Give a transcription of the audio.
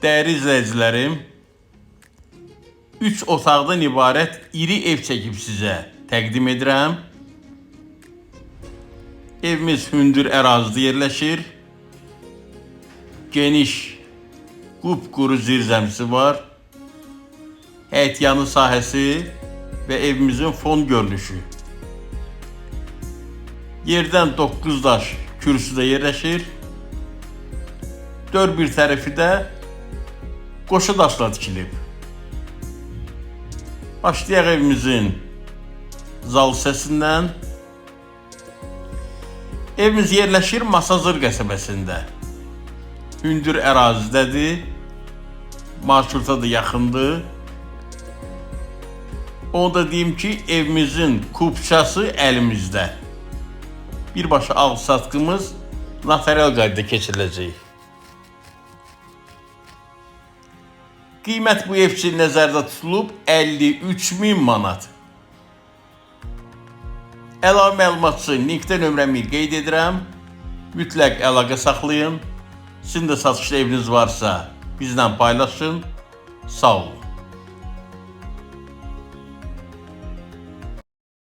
Dəyərli izləyicilərim, 3 otaqdan ibarət iri ev çəkib sizə təqdim edirəm. Evimiz hündür ərazidə yerləşir. Geniş, qupquru zirzəmisi var. Həyətyanı sahəsi və evimizin fon görünüşü. Yerdən 9 daş kürsüdə yerləşir. Dörd bir tərəfi də qoşu daşla tikilib. Başlayaq evimizin zal səsindən. Evimiz yerləşir Masazır qəsəbəsində. Hündür ərazidədir. Marşruta da yaxındır. Onu da deyim ki, evimizin kupçası əlimizdə. Birbaşa al satqımız notarial qaydada keçiriləcək. Qiymət bu ev üçün nəzərdə tutulub 53 min manat. Əlavə məlumat üçün linkdə nömrəmi qeyd edirəm. Mütləq əlaqə saxlayın. Sizin də satışda eviniz varsa bizlə paylaşın. Sağ olun.